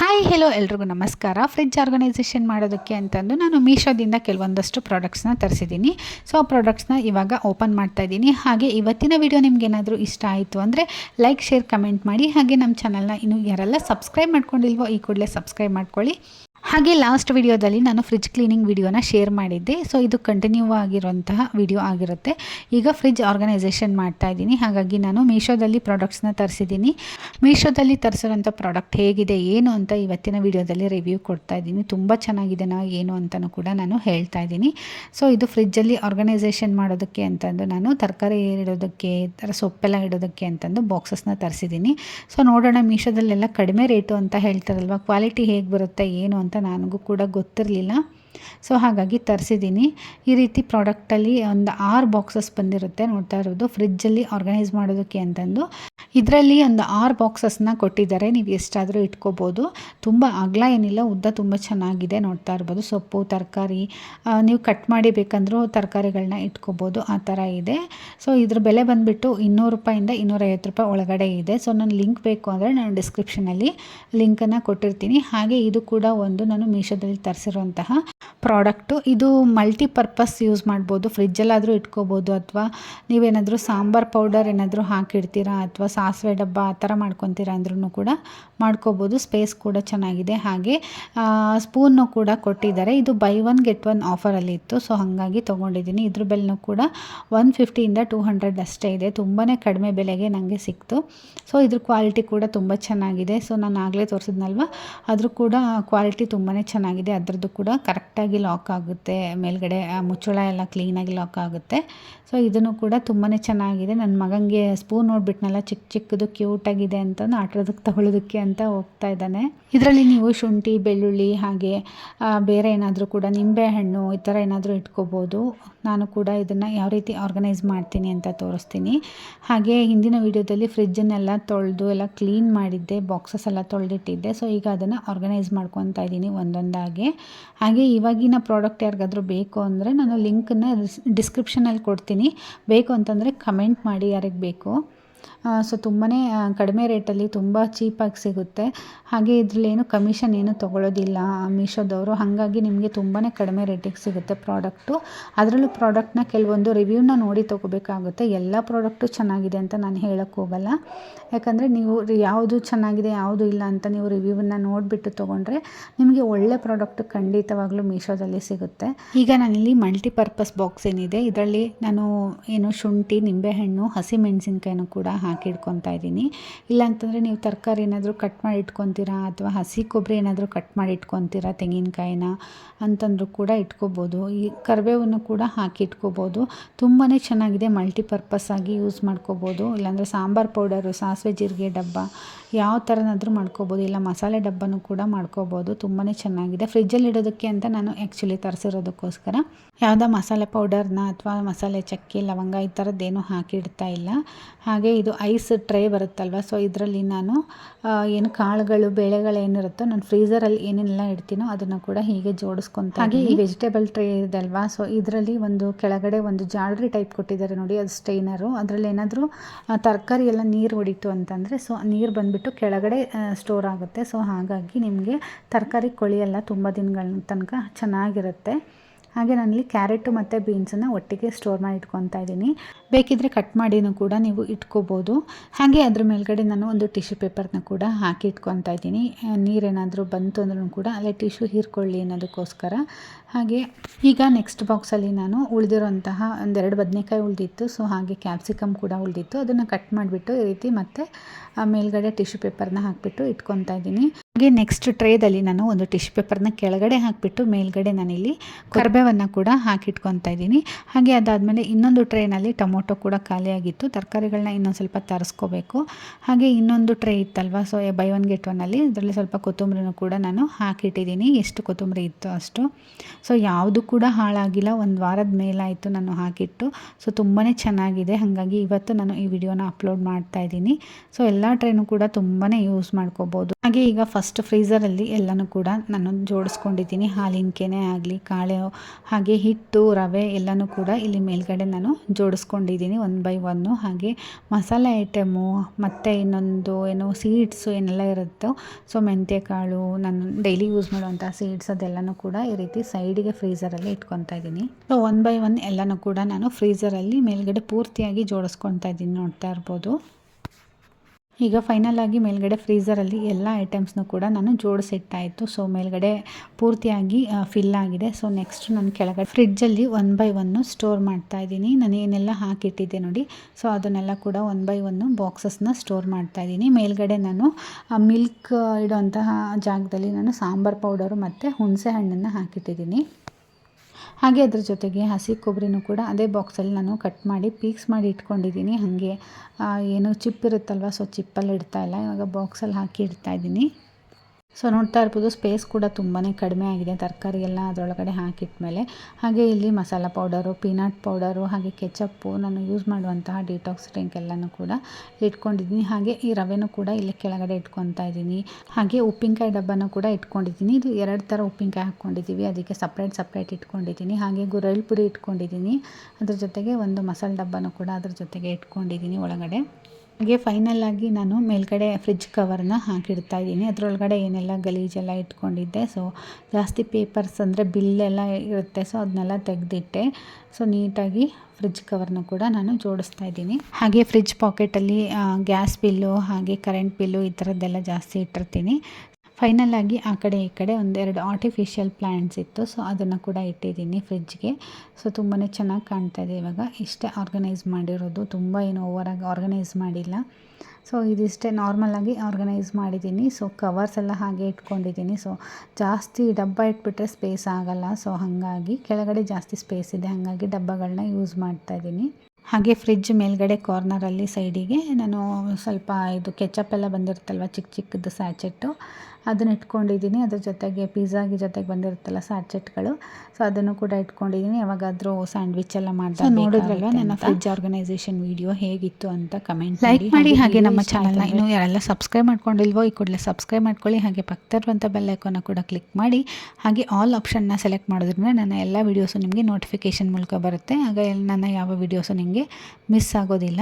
Hi hello ಎಲ್ರಿಗೂ ನಮಸ್ಕಾರ. Fridge organisation ಮಾಡೋದಕ್ಕೆ ಅಂತಂದು ನಾನು ಮೀಶೋದಿಂದ ಕೆಲವೊಂದಷ್ಟು ಪ್ರಾಡಕ್ಟ್ಸ್ನ ತರಿಸಿದ್ದೀನಿ ಸೊ ಆ ಪ್ರಾಡಕ್ಟ್ಸ್ನ ಇವಾಗ ಓಪನ್ ಮಾಡ್ತಾ ಇದ್ದೀನಿ ಹಾಗೆ ಇವತ್ತಿನ ವಿಡಿಯೋ ನಿಮ್ಗೆ ಏನಾದರೂ ಇಷ್ಟ ಆಯಿತು ಅಂದರೆ ಲೈಕ್ ಶೇರ್ ಕಮೆಂಟ್ ಮಾಡಿ. ಹಾಗೆ ನಮ್ಮ ಚಾನಲ್ನ ಇನ್ನೂ ಯಾರೆಲ್ಲ ಸಬ್ಸ್ಕ್ರೈಬ್ ಮಾಡ್ಕೊಂಡಿಲ್ವೋ ಈ ಕೂಡಲೇ ಸಬ್ಸ್ಕ್ರೈಬ್ ಮಾಡ್ಕೊಳ್ಳಿ. ಹಾಗೆ ಲಾಸ್ಟ್ ವಿಡಿಯೋದಲ್ಲಿ ನಾನು ಫ್ರಿಜ್ ಕ್ಲೀನಿಂಗ್ ವಿಡಿಯೋನ ಶೇರ್ ಮಾಡಿದ್ದೆ. ಸೊ ಇದು ಕಂಟಿನ್ಯೂ ಆಗಿರುವಂತಹ ವಿಡಿಯೋ ಆಗಿರುತ್ತೆ. ಈಗ ಫ್ರಿಜ್ ಆರ್ಗನೈಸೇಷನ್ ಮಾಡ್ತಾ ಇದ್ದೀನಿ. ಹಾಗಾಗಿ ನಾನು ಮೀಶೋದಲ್ಲಿ ಪ್ರಾಡಕ್ಟ್ಸ್ನ ತರಿಸಿದ್ದೀನಿ. ಮೀಶೋದಲ್ಲಿ ತರಿಸಿರೋಂಥ ಪ್ರಾಡಕ್ಟ್ ಹೇಗಿದೆ, ಏನು ಅಂತ ಇವತ್ತಿನ ವಿಡಿಯೋದಲ್ಲಿ ರಿವ್ಯೂ ಕೊಡ್ತಾ ಇದ್ದೀನಿ. ತುಂಬ ಚೆನ್ನಾಗಿದೆ ನಾ, ಏನು ಅಂತಲೂ ಕೂಡ ನಾನು ಹೇಳ್ತಾ ಇದ್ದೀನಿ. ಸೊ ಇದು ಫ್ರಿಜ್ಜಲ್ಲಿ ಆರ್ಗನೈಸೇಷನ್ ಮಾಡೋದಕ್ಕೆ ಅಂತಂದು ನಾನು ತರಕಾರಿ ಇಡೋದಕ್ಕೆ ಥರ ಸೊಪ್ಪೆಲ್ಲ ಇಡೋದಕ್ಕೆ ಅಂತಂದು ಬಾಕ್ಸಸ್ನ ತರಿಸಿದ್ದೀನಿ. ಸೊ ನೋಡೋಣ ಮೀಶೋದಲ್ಲೆಲ್ಲ ಕಡಿಮೆ ರೇಟು ಅಂತ ಹೇಳ್ತಾರಲ್ವ? ಕ್ವಾಲಿಟಿ ಹೇಗೆ ಬರುತ್ತೆ, ಏನು ಅಂತ ನನಗೂ ಕೂಡ ಗೊತ್ತಿರಲಿಲ್ಲ. ಸೊ ಹಾಗಾಗಿ ತರಿಸಿದ್ದೀನಿ. ಈ ರೀತಿ ಪ್ರಾಡಕ್ಟಲ್ಲಿ ಒಂದು ಆರು ಬಾಕ್ಸಸ್ ಬಂದಿರುತ್ತೆ. ನೋಡ್ತಾ ಇರೋದು. ಫ್ರಿಜ್ಜಲ್ಲಿ ಆರ್ಗನೈಸ್ ಮಾಡೋದಕ್ಕೆ ಅಂತಂದು. ಇದರಲ್ಲಿ ಒಂದು ಆರು ಬಾಕ್ಸಸ್ನ ಕೊಟ್ಟಿದ್ದಾರೆ. ನೀವು ಎಷ್ಟಾದರೂ ಇಟ್ಕೋಬೋದು. ತುಂಬ ಅಗಲ ಏನಿಲ್ಲ. ಉದ್ದ ತುಂಬ ಚೆನ್ನಾಗಿದೆ ನೋಡ್ತಾ ಇರ್ಬೋದು. ಸೊಪ್ಪು, ತರಕಾರಿ ನೀವು ಕಟ್ ಮಾಡಿ ಬೇಕಂದ್ರೂ ತರಕಾರಿಗಳನ್ನ ಇಟ್ಕೋಬೋದು. ಆ ಥರ ಇದೆ. ಸೊ ಇದ್ರ ಬೆಲೆ ಬಂದುಬಿಟ್ಟು ಇನ್ನೂರು ರೂಪಾಯಿಂದ ಇನ್ನೂರೈವತ್ತು ರೂಪಾಯಿ ಒಳಗಡೆ ಇದೆ. ಸೊ ನಾನು ಲಿಂಕ್ ಬೇಕು ಅಂದರೆ ನಾನು ಡಿಸ್ಕ್ರಿಪ್ಷನಲ್ಲಿ ಲಿಂಕನ್ನು ಕೊಟ್ಟಿರ್ತೀನಿ. ಹಾಗೆ ಇದು ಕೂಡ ಒಂದು ನಾನು ಮೀಶೋದಲ್ಲಿ ತರಿಸಿರುವಂತಹ ಪ್ರಾಡಕ್ಟು. ಇದು ಮಲ್ಟಿಪರ್ಪಸ್ ಯೂಸ್ ಮಾಡ್ಬೋದು. ಫ್ರಿಜ್ಜಲ್ಲಾದರೂ ಇಟ್ಕೋಬೋದು ಅಥವಾ ನೀವೇನಾದರೂ ಸಾಂಬಾರ್ ಪೌಡರ್ ಏನಾದರೂ ಹಾಕಿಡ್ತೀರಾ ಅಥವಾ ಸಾಸಿವೆ ಡಬ್ಬ ಆ ಥರ ಮಾಡ್ಕೊತೀರಾ ಅಂದ್ರೂ ಕೂಡ ಮಾಡ್ಕೋಬೋದು. ಸ್ಪೇಸ್ ಕೂಡ ಚೆನ್ನಾಗಿದೆ. ಹಾಗೆ ಸ್ಪೂನು ಕೂಡ ಕೊಟ್ಟಿದ್ದಾರೆ. ಇದು ಬೈ ಒನ್ ಗೆಟ್ ಒನ್ ಆಫರಲ್ಲಿ ಇತ್ತು. ಸೊ, ಹಾಗಾಗಿ ತೊಗೊಂಡಿದ್ದೀನಿ. ಇದ್ರ ಬೆಲೆನೂ ಕೂಡ ಒನ್ ಫಿಫ್ಟಿಯಿಂದ ಟೂ ಹಂಡ್ರೆಡ್ ಅಷ್ಟೇ ಇದೆ. ತುಂಬಾ ಕಡಿಮೆ ಬೆಲೆಗೆ ನನಗೆ ಸಿಕ್ತು. ಸೊ, ಇದ್ರ ಕ್ವಾಲಿಟಿ ಕೂಡ ತುಂಬ ಚೆನ್ನಾಗಿದೆ. ಸೊ, ನಾನು ಆಗಲೇ ತೋರಿಸಿದ್ನಲ್ವ? ಅದ್ರ ಕೂಡ ಕ್ವಾಲಿಟಿ ತುಂಬಾ ಚೆನ್ನಾಗಿದೆ. ಅದರದ್ದು ಕೂಡ ಕರೆಕ್ಟಾಗಿ ಲಾಕ್ ಆಗುತ್ತೆ, ಮೇಲ್ಗಡೆ ಮುಚ್ಚಳ ಎಲ್ಲ ಕ್ಲೀನಾಗಿ ಲಾಕ್ ಆಗುತ್ತೆ. ಸೊ ಇದನ್ನು ಕೂಡ ತುಂಬಾ ಚೆನ್ನಾಗಿದೆ. ನನ್ನ ಮಗನಿಗೆ ಸ್ಪೂನ್ ನೋಡಿಬಿಟ್ನಲ್ಲ ಚಿಕ್ಕ ಚಿಕ್ಕದು ಕ್ಯೂಟಾಗಿದೆ ಅಂತ ಆಟೋದಕ್ಕೆ ತಗೊಳ್ಳೋದಕ್ಕೆ ಅಂತ ಹೋಗ್ತಾ ಇದ್ದಾನೆ. ಇದರಲ್ಲಿ ನೀವು ಶುಂಠಿ, ಬೆಳ್ಳುಳ್ಳಿ ಹಾಗೆ ಬೇರೆ ಏನಾದರೂ ಕೂಡ ನಿಂಬೆಹಣ್ಣು ಈ ಥರ ಏನಾದರೂ ಇಟ್ಕೋಬೋದು. ನಾನು ಕೂಡ ಇದನ್ನು ಯಾವ ರೀತಿ ಆರ್ಗನೈಸ್ ಮಾಡ್ತೀನಿ ಅಂತ ತೋರಿಸ್ತೀನಿ. ಹಾಗೆ ಹಿಂದಿನ ವೀಡಿಯೋದಲ್ಲಿ ಫ್ರಿಜ್ಜನ್ನೆಲ್ಲ ತೊಳೆದು ಎಲ್ಲ ಕ್ಲೀನ್ ಮಾಡಿದ್ದೆ ಬಾಕ್ಸಸ್ ಎಲ್ಲ ತೊಳೆದಿಟ್ಟಿದ್ದೆ. ಸೊ ಈಗ ಅದನ್ನು ಆರ್ಗನೈಸ್ ಮಾಡ್ಕೊತಾ ಇದ್ದೀನಿ ಒಂದೊಂದಾಗಿ. ಹಾಗೆ ಇವಾಗಿನ ಪ್ರಾಡಕ್ಟ್ ಯಾರಿಗಾದರೂ ಬೇಕು ಅಂದರೆ ನಾನು ಲಿಂಕನ್ನು ಡಿಸ್ಕ್ರಿಪ್ಷನಲ್ಲಿ ಕೊಡ್ತೀನಿ. ಬೇಕು ಅಂತಂದರೆ ಕಮೆಂಟ್ ಮಾಡಿ ಯಾರಿಗೆ ಬೇಕು. ಸೊ ತುಂಬಾ ಕಡಿಮೆ ರೇಟಲ್ಲಿ ತುಂಬ ಚೀಪಾಗಿ ಸಿಗುತ್ತೆ. ಹಾಗೆ ಇದರಲ್ಲೇನು ಕಮಿಷನ್ ಏನು ತೊಗೊಳ್ಳೋದಿಲ್ಲ ಮೀಶೋದವರು. ಹಾಗಾಗಿ ನಿಮಗೆ ತುಂಬಾ ಕಡಿಮೆ ರೇಟಿಗೆ ಸಿಗುತ್ತೆ ಪ್ರಾಡಕ್ಟು ಅದರಲ್ಲೂ ಪ್ರಾಡಕ್ಟ್ನ ಕೆಲವೊಂದು ರಿವ್ಯೂನ ನೋಡಿ ತೊಗೋಬೇಕಾಗುತ್ತೆ. ಎಲ್ಲ ಪ್ರಾಡಕ್ಟು ಚೆನ್ನಾಗಿದೆ ಅಂತ ನಾನು ಹೇಳೋಕ್ಕೆ ಹೋಗಲ್ಲ. ಯಾಕಂದರೆ ನೀವು ಯಾವುದು ಚೆನ್ನಾಗಿದೆ, ಯಾವುದು ಇಲ್ಲ ಅಂತ ನೀವು ರಿವ್ಯೂವನ್ನ ನೋಡಿಬಿಟ್ಟು ತೊಗೊಂಡ್ರೆ ನಿಮಗೆ ಒಳ್ಳೆ ಪ್ರಾಡಕ್ಟ್ ಖಂಡಿತವಾಗ್ಲೂ ಮೀಶೋದಲ್ಲಿ ಸಿಗುತ್ತೆ. ಈಗ ನಾನಿಲ್ಲಿ ಮಲ್ಟಿಪರ್ಪಸ್ ಬಾಕ್ಸ್ ಏನಿದೆ. ಇದರಲ್ಲಿ ನಾನು ಏನು ಶುಂಠಿ, ನಿಂಬೆಹಣ್ಣು ಹಸಿಮೆಣಸಿನ್ಕಾಯಿನೂ ಕೂಡ ಹಾಕಿ ಇಟ್ಕೊತಾ ಇದ್ದೀನಿ. ಇಲ್ಲಾಂತಂದರೆ ನೀವು ತರಕಾರಿ ಏನಾದರೂ ಕಟ್ ಮಾಡಿ ಇಟ್ಕೊತೀರಾ? ಅಥವಾ ಹಸಿ ಕೊಬ್ಬರಿ ಏನಾದರೂ ಕಟ್ ಮಾಡಿ ಇಟ್ಕೊತೀರಾ ತೆಂಗಿನಕಾಯಿನ? ಅಂತಂದರೂ ಕೂಡ ಇಟ್ಕೋಬೋದು. ಈ ಕರಿಬೇವನ್ನು ಕೂಡ ಹಾಕಿ ಇಟ್ಕೋಬೋದು ತುಂಬಾ ಚೆನ್ನಾಗಿದೆ ಮಲ್ಟಿಪರ್ಪಸ್ ಆಗಿ ಯೂಸ್ ಮಾಡ್ಕೋಬೋದು. ಇಲ್ಲಾಂದರೆ ಸಾಂಬಾರು ಪೌಡರು, ಸಾಸಿವೆ ಜೀರಿಗೆ ಡಬ್ಬ ಯಾವ ಥರನಾದರೂ ಮಾಡ್ಕೋಬೋದು. ಇಲ್ಲ, ಮಸಾಲೆ ಡಬ್ಬನೂ ಕೂಡ ಮಾಡ್ಕೋಬೋದು. ತುಂಬಾ ಚೆನ್ನಾಗಿದೆ. ಫ್ರಿಜ್ಜಲ್ಲಿ ಇಡೋದಕ್ಕೆ ಅಂತ ನಾನು ಆ್ಯಕ್ಚುಲಿ ತರಿಸಿರೋದಕ್ಕೋಸ್ಕರ ಯಾವುದೋ ಮಸಾಲೆ ಪೌಡರ್ನ ಅಥವಾ ಮಸಾಲೆ ಚಕ್ಕೆ, ಲವಂಗ ಈ ಥರದ್ದೇನು ಹಾಕಿಡ್ತಾ ಇಲ್ಲ. ಹಾಗೆ ಇದು ಐಸ್ ಟ್ರೇ ಬರುತ್ತಲ್ವ? ಸೊ ಇದರಲ್ಲಿ ನಾನು ಏನು ಕಾಳುಗಳು ಬೇಳೆಗಳೇನಿರುತ್ತೋ ನಾನು ಫ್ರೀಝರಲ್ಲಿ ಏನೆಲ್ಲ ಇಡ್ತೀನೋ ಅದನ್ನು ಕೂಡ ಹೀಗೆ ಜೋಡಿಸ್ಕೊತ ಹಾಗೆ ಈ ವೆಜಿಟೇಬಲ್ ಟ್ರೇ ಇದಲ್ವಾ? ಸೊ ಇದರಲ್ಲಿ ಒಂದು ಕೆಳಗಡೆ ಒಂದು ಜಾಲರಿ ಟೈಪ್ ಕೊಟ್ಟಿದ್ದಾರೆ ನೋಡಿ, ಅದು ಸ್ಟೈನರು ಅದರಲ್ಲಿ ಏನಾದರೂ ತರಕಾರಿ ಎಲ್ಲ ನೀರು ಹೊಡಿತು ಅಂತಂದರೆ ಸೊ ನೀರು ಬಂದುಬಿಟ್ಟು ಕೆಳಗಡೆ ಸ್ಟೋರ್ ಆಗುತ್ತೆ. ಸೊ ಹಾಗಾಗಿ ನಿಮಗೆ ತರಕಾರಿ ಕೊಳಿಯೆಲ್ಲ ತುಂಬ ದಿನಗಳ ತನಕ ಚೆನ್ನಾಗಿರುತ್ತೆ. ಹಾಗೆ ನಾನಿಲ್ಲಿ ಕ್ಯಾರೆಟು ಮತ್ತು ಬೀನ್ಸನ್ನು ಒಟ್ಟಿಗೆ ಸ್ಟೋರ್ ಮಾಡಿ ಇಟ್ಕೊತಾ ಇದ್ದೀನಿ. ಬೇಕಿದ್ದರೆ ಕಟ್ ಮಾಡಿನೂ ಕೂಡ ನೀವು ಇಟ್ಕೋಬೋದು. ಹಾಗೆ ಅದ್ರ ಮೇಲ್ಗಡೆ ನಾನು ಒಂದು ಟಿಶ್ಯೂ ಪೇಪರ್ನ ಕೂಡ ಹಾಕಿ ಇಟ್ಕೊತಾ ಇದ್ದೀನಿ. ನೀರೇನಾದರೂ ಬಂತು ಅಂದ್ರೂ ಕೂಡ ಅಲ್ಲೇ ಟಿಶ್ಯೂ ಹೀರ್ಕೊಳ್ಳಿ ಅನ್ನೋದಕ್ಕೋಸ್ಕರ. ಹಾಗೆ ಈಗ ನೆಕ್ಸ್ಟ್ ಬಾಕ್ಸಲ್ಲಿ ನಾನು ಉಳಿದಿರೋಂತಹ ಒಂದೆರಡು ಬದನೆಕಾಯಿ ಉಳಿದಿತ್ತು. ಸೊ ಹಾಗೆ ಕ್ಯಾಪ್ಸಿಕಮ್ ಕೂಡ ಉಳಿದಿತ್ತು. ಅದನ್ನು ಕಟ್ ಮಾಡಿಬಿಟ್ಟು ಈ ರೀತಿ ಮತ್ತೆ ಮೇಲ್ಗಡೆ ಟಿಶ್ಯೂ ಪೇಪರ್ನ ಹಾಕಿಬಿಟ್ಟು ಇಟ್ಕೊತಾ ಇದ್ದೀನಿ. ಹಾಗೆ ನೆಕ್ಸ್ಟ್ ಟ್ರೇದಲ್ಲಿ ನಾನು ಒಂದು ಟಿಶ್ಯೂ ಪೇಪರ್ನ ಕೆಳಗಡೆ ಹಾಕಿಬಿಟ್ಟು ಮೇಲ್ಗಡೆ ನಾನಿಲ್ಲಿ ಕರ್ಬೇವನ್ನು ಕೂಡ ಹಾಕಿಟ್ಕೊತಾ ಇದ್ದೀನಿ. ಹಾಗೆ ಅದಾದಮೇಲೆ ಇನ್ನೊಂದು ಟ್ರೇನಲ್ಲಿ ಟೊಮೊಟೊ ಕೂಡ ಖಾಲಿಯಾಗಿತ್ತು. ತರಕಾರಿಗಳನ್ನ ಇನ್ನೊಂದು ಸ್ವಲ್ಪ ತರಿಸ್ಕೋಬೇಕು. ಹಾಗೆ ಇನ್ನೊಂದು ಟ್ರೇ ಇತ್ತಲ್ವ ಸೊ ಬೈ ಒನ್ ಗೆಟ್ ಒನ್ನಲ್ಲಿ ಇದರಲ್ಲಿ ಸ್ವಲ್ಪ ಕೊತ್ತಂಬರಿನೂ ಕೂಡ ನಾನು ಹಾಕಿಟ್ಟಿದ್ದೀನಿ. ಎಷ್ಟು ಕೊತ್ತಂಬರಿ ಇತ್ತು ಅಷ್ಟು. ಸೊ ಯಾವುದು ಕೂಡ ಹಾಳಾಗಿಲ್ಲ. ಒಂದು ವಾರದ ಮೇಲಾಯಿತು ನಾನು ಹಾಕಿಟ್ಟು. ಸೊ ತುಂಬಾ ಚೆನ್ನಾಗಿದೆ. ಹಾಗಾಗಿ ಇವತ್ತು ನಾನು ಈ ವಿಡಿಯೋನ ಅಪ್ಲೋಡ್ ಮಾಡ್ತಾ ಇದ್ದೀನಿ. ಸೊ ಎಲ್ಲ ಟ್ರೈನು ಕೂಡ ತುಂಬಾ ಯೂಸ್ ಮಾಡ್ಕೋಬೋದು. ಹಾಗೆ ಈಗ ಫಸ್ಟ್ ಫ್ರೀಸರಲ್ಲಿ ಎಲ್ಲನೂ ಕೂಡ ನಾನು ಜೋಡಿಸ್ಕೊಂಡಿದ್ದೀನಿ. ಹಾಲಿನ ಕೆನೆ ಆಗಲಿ, ಕಾಳೆ ಹಾಗೆ ಹಿಟ್ಟು, ರವೆ ಎಲ್ಲನೂ ಕೂಡ ಇಲ್ಲಿ ಮೇಲ್ಗಡೆ ನಾನು ಜೋಡಿಸ್ಕೊಂಡಿದ್ದೀನಿ. ಇಟ್ಕೊಂಡಿದ್ದೀನಿ ಒನ್ ಬೈ ಒನ್ನು ಹಾಗೆ ಮಸಾಲೆ ಐಟಮು ಮತ್ತು ಇನ್ನೊಂದು ಏನು ಸೀಡ್ಸು ಏನೆಲ್ಲ ಇರುತ್ತೋ ಸೊ ಮೆಂತ್ಯ ಕಾಳು ನಾನು ಡೈಲಿ ಯೂಸ್ ಮಾಡುವಂಥ ಸೀಡ್ಸ್ ಅದೆಲ್ಲನೂ ಕೂಡ ಈ ರೀತಿ ಸೈಡಿಗೆ ಫ್ರೀಸರಲ್ಲಿ ಇಟ್ಕೊತಾ ಇದ್ದೀನಿ. ಸೊ ಒನ್ ಬೈ ಒನ್ ಎಲ್ಲನೂ ಕೂಡ ನಾನು ಫ್ರೀಸರಲ್ಲಿ ಮೇಲ್ಗಡೆ ಪೂರ್ತಿಯಾಗಿ ಜೋಡಿಸ್ಕೊತಾ ಇದ್ದೀನಿ ನೋಡ್ತಾ ಇರ್ಬೋದು. ಈಗ ಫೈನಲ್ ಆಗಿ ಮೇಲ್ಗಡೆ ಫ್ರೀಸರಲ್ಲಿ ಎಲ್ಲ ಐಟಮ್ಸ್ನು ಕೂಡ ನಾನು ಜೋಡಿಸಿಟ್ಟಾಯಿತು. ಸೊ ಮೇಲ್ಗಡೆ ಪೂರ್ತಿಯಾಗಿ ಫಿಲ್ ಆಗಿದೆ. ಸೊ ನೆಕ್ಸ್ಟ್ ನಾನು ಕೆಳಗಡೆ ಫ್ರಿಡ್ಜಲ್ಲಿ ಒನ್ ಬೈ ಒನ್ನು ಸ್ಟೋರ್ ಮಾಡ್ತಾ ಇದ್ದೀನಿ. ನಾನು ಏನೆಲ್ಲ ಹಾಕಿಟ್ಟಿದ್ದೆ ನೋಡಿ. ಸೊ ಅದನ್ನೆಲ್ಲ ಕೂಡ ಒನ್ ಬೈ ಒನ್ನು ಬಾಕ್ಸಸ್ನ ಸ್ಟೋರ್ ಮಾಡ್ತಾ ಇದ್ದೀನಿ. ಮೇಲ್ಗಡೆ ನಾನು ಮಿಲ್ಕ್ ಇಡುವಂತಹ ಜಾಗದಲ್ಲಿ ನಾನು ಸಾಂಬಾರ್ ಪೌಡರು ಮತ್ತು ಹುಣಸೆ ಹಣ್ಣನ್ನು ಹಾಕಿಟ್ಟಿದ್ದೀನಿ. ಹಾಗೆ ಅದ್ರ ಜೊತೆಗೆ ಹಸಿ ಕೊಬ್ಬರಿನೂ ಕೂಡ ಅದೇ ಬಾಕ್ಸಲ್ಲಿ ನಾನು ಕಟ್ ಮಾಡಿ ಪೀಕ್ಸ್ ಮಾಡಿ ಇಟ್ಕೊಂಡಿದ್ದೀನಿ. ಹಾಗೆ ಏನು ಚಿಪ್ ಇರುತ್ತಲ್ವ ಸೊ ಚಿಪ್ಪಲ್ಲಿ ಇಡ್ತಾ ಇಲ್ಲ. ಇವಾಗ ಬಾಕ್ಸಲ್ಲಿ ಹಾಕಿ ಇಡ್ತಾ ಇದ್ದೀನಿ. ಸೊ ನೋಡ್ತಾ ಇರ್ಬೋದು ಸ್ಪೇಸ್ ಕೂಡ ತುಂಬಾ ಕಡಿಮೆ ಆಗಿದೆ. ತರಕಾರಿ ಎಲ್ಲ ಅದರೊಳಗಡೆ ಹಾಕಿಟ್ಮೇಲೆ ಹಾಗೆ ಇಲ್ಲಿ ಮಸಾಲ ಪೌಡರು ಪೀನಟ್ ಪೌಡರು ಹಾಗೆ ಕೆಚಪ್ಪು ನಾನು ಯೂಸ್ ಮಾಡುವಂತಹ ಡಿಟಾಕ್ಸ್ ಡ್ರಿಂಕ್ ಎಲ್ಲನೂ ಕೂಡ ಇಟ್ಕೊಂಡಿದ್ದೀನಿ. ಹಾಗೆ ಈ ರವೆನೂ ಕೂಡ ಇಲ್ಲಿ ಕೆಳಗಡೆ ಇಟ್ಕೊತಾ ಇದ್ದೀನಿ. ಹಾಗೆ ಉಪ್ಪಿನಕಾಯಿ ಡಬ್ಬನೂ ಕೂಡ ಇಟ್ಕೊಂಡಿದ್ದೀನಿ. ಇದು ಎರಡು ಥರ ಉಪ್ಪಿನಕಾಯಿ ಹಾಕ್ಕೊಂಡಿದ್ದೀವಿ. ಅದಕ್ಕೆ ಸಪ್ರೇಟ್ ಸಪ್ರೇಟ್ ಇಟ್ಕೊಂಡಿದ್ದೀನಿ. ಹಾಗೆ ಗುರಳ್ ಪುಡಿ ಇಟ್ಕೊಂಡಿದ್ದೀನಿ. ಅದ್ರ ಜೊತೆಗೆ ಒಂದು ಮಸಾಲೆ ಡಬ್ಬನೂ ಕೂಡ ಅದ್ರ ಜೊತೆಗೆ ಇಟ್ಕೊಂಡಿದ್ದೀನಿ ಒಳಗಡೆ. ಹಾಗೆ ಫೈನಲ್ ಆಗಿ ನಾನು ಮೇಲ್ಗಡೆ ಫ್ರಿಜ್ ಕವರ್ನ ಹಾಕಿಡ್ತಾ ಇದ್ದೀನಿ. ಅದರೊಳಗಡೆ ಏನೆಲ್ಲ ಗಲೀಜೆಲ್ಲ ಇಟ್ಕೊಂಡಿದ್ದೆ. ಸೊ ಜಾಸ್ತಿ ಪೇಪರ್ಸ್ ಅಂದರೆ ಬಿಲ್ಲೆಲ್ಲ ಇರುತ್ತೆ. ಸೊ ಅದನ್ನೆಲ್ಲ ತೆಗೆದಿಟ್ಟೆ. ಸೊ ನೀಟಾಗಿ ಫ್ರಿಜ್ ಕವರ್ನ ಕೂಡ ನಾನು ಜೋಡಿಸ್ತಾ ಇದ್ದೀನಿ. ಹಾಗೆ ಫ್ರಿಜ್ ಪಾಕೆಟಲ್ಲಿ ಗ್ಯಾಸ್ ಬಿಲ್ಲು ಹಾಗೆ ಕರೆಂಟ್ ಬಿಲ್ಲು ಈ ಥರದ್ದೆಲ್ಲ ಜಾಸ್ತಿ ಇಟ್ಟಿರ್ತೀನಿ. ಫೈನಲ್ ಆಗಿ ಆ ಕಡೆ ಈ ಕಡೆ ಒಂದೆರಡು ಆರ್ಟಿಫಿಷಿಯಲ್ ಪ್ಲ್ಯಾಂಟ್ಸ್ ಇತ್ತು. ಸೊ ಅದನ್ನು ಕೂಡ ಇಟ್ಟಿದ್ದೀನಿ ಫ್ರಿಜ್ಗೆ ಸೊ ತುಂಬಾ ಚೆನ್ನಾಗಿ ಕಾಣ್ತಾ ಇದೆ ಇವಾಗ. ಇಷ್ಟೇ ಆರ್ಗನೈಸ್ ಮಾಡಿರೋದು. ತುಂಬ ಏನು ಓವರಾಗಿ ಆರ್ಗನೈಸ್ ಮಾಡಿಲ್ಲ. ಸೊ ಇದಿಷ್ಟೇ ನಾರ್ಮಲಾಗಿ ಆರ್ಗನೈಸ್ ಮಾಡಿದ್ದೀನಿ. ಸೊ ಕವರ್ಸ್ ಎಲ್ಲ ಹಾಗೆ ಇಟ್ಕೊಂಡಿದ್ದೀನಿ. ಸೊ ಜಾಸ್ತಿ ಡಬ್ಬ ಇಟ್ಬಿಟ್ರೆ ಸ್ಪೇಸ್ ಆಗಲ್ಲ. ಸೊ ಹಾಗಾಗಿ ಕೆಳಗಡೆ ಜಾಸ್ತಿ ಸ್ಪೇಸ್ ಇದೆ. ಹಾಗಾಗಿ ಡಬ್ಬಗಳನ್ನ ಯೂಸ್ ಮಾಡ್ತಾ ಇದ್ದೀನಿ. ಹಾಗೆ ಫ್ರಿಜ್ ಮೇಲ್ಗಡೆ ಕಾರ್ನರಲ್ಲಿ ಸೈಡಿಗೆ ನಾನು ಸ್ವಲ್ಪ ಇದು ಕೆಚಪ್ ಎಲ್ಲ ಬಂದಿರುತ್ತಲ್ವ ಚಿಕ್ಕ ಚಿಕ್ಕದು ಸ್ಯಾಚೆಟ್ಟು ಅದನ್ನು ಇಟ್ಕೊಂಡಿದ್ದೀನಿ. ಅದ್ರ ಜೊತೆಗೆ ಪಿಜ್ಜಾಗೆ ಜೊತೆಗೆ ಬಂದಿರುತ್ತಲ್ಲ ಸ್ಯಾಚೆಟ್ಗಳು ಸೊ ಅದನ್ನು ಕೂಡ ಇಟ್ಕೊಂಡಿದ್ದೀನಿ. ಯಾವಾಗಾದರೂ ಸ್ಯಾಂಡ್ವಿಚ್ ಎಲ್ಲ ಮಾಡಿದಾಗ ನೋಡಿದ್ರಲ್ವ ನನ್ನ ಫ್ರಿಜ್ ಆರ್ಗನೈಸೇಷನ್ ವಿಡಿಯೋ ಹೇಗಿತ್ತು ಅಂತ ಕಮೆಂಟ್ ಲೈಕ್ ಮಾಡಿ ಹಾಗೆ ನಮ್ಮ ಚಾನಲ್ನ ಇನ್ನೂ ಯಾರೆಲ್ಲ ಸಬ್ಸ್ಕ್ರೈಬ್ ಮಾಡ್ಕೊಂಡಿಲ್ವೋ ಈ ಕೂಡಲೇ ಸಬ್ಸ್ಕ್ರೈಬ್ ಮಾಡ್ಕೊಳ್ಳಿ. ಹಾಗೆ ಪಕ್ಕದಲ್ಲಿರುವಂಥ ಬೆಲ್ ಐಕಾನ ಕೂಡ ಕ್ಲಿಕ್ ಮಾಡಿ. ಹಾಗೆ ಆಲ್ ಆಪ್ಷನ್ನ ಸೆಲೆಕ್ಟ್ ಮಾಡೋದ್ರಿಂದ ನನ್ನ ಎಲ್ಲ ವೀಡಿಯೋಸು ನಿಮಗೆ ನೋಟಿಫಿಕೇಶನ್ ಮೂಲಕ ಬರುತ್ತೆ. ಆಗ ನನ್ನ ಯಾವ ವೀಡಿಯೋಸು ನಿಮಗೆ ಮಿಸ್ ಆಗೋದಿಲ್ಲ.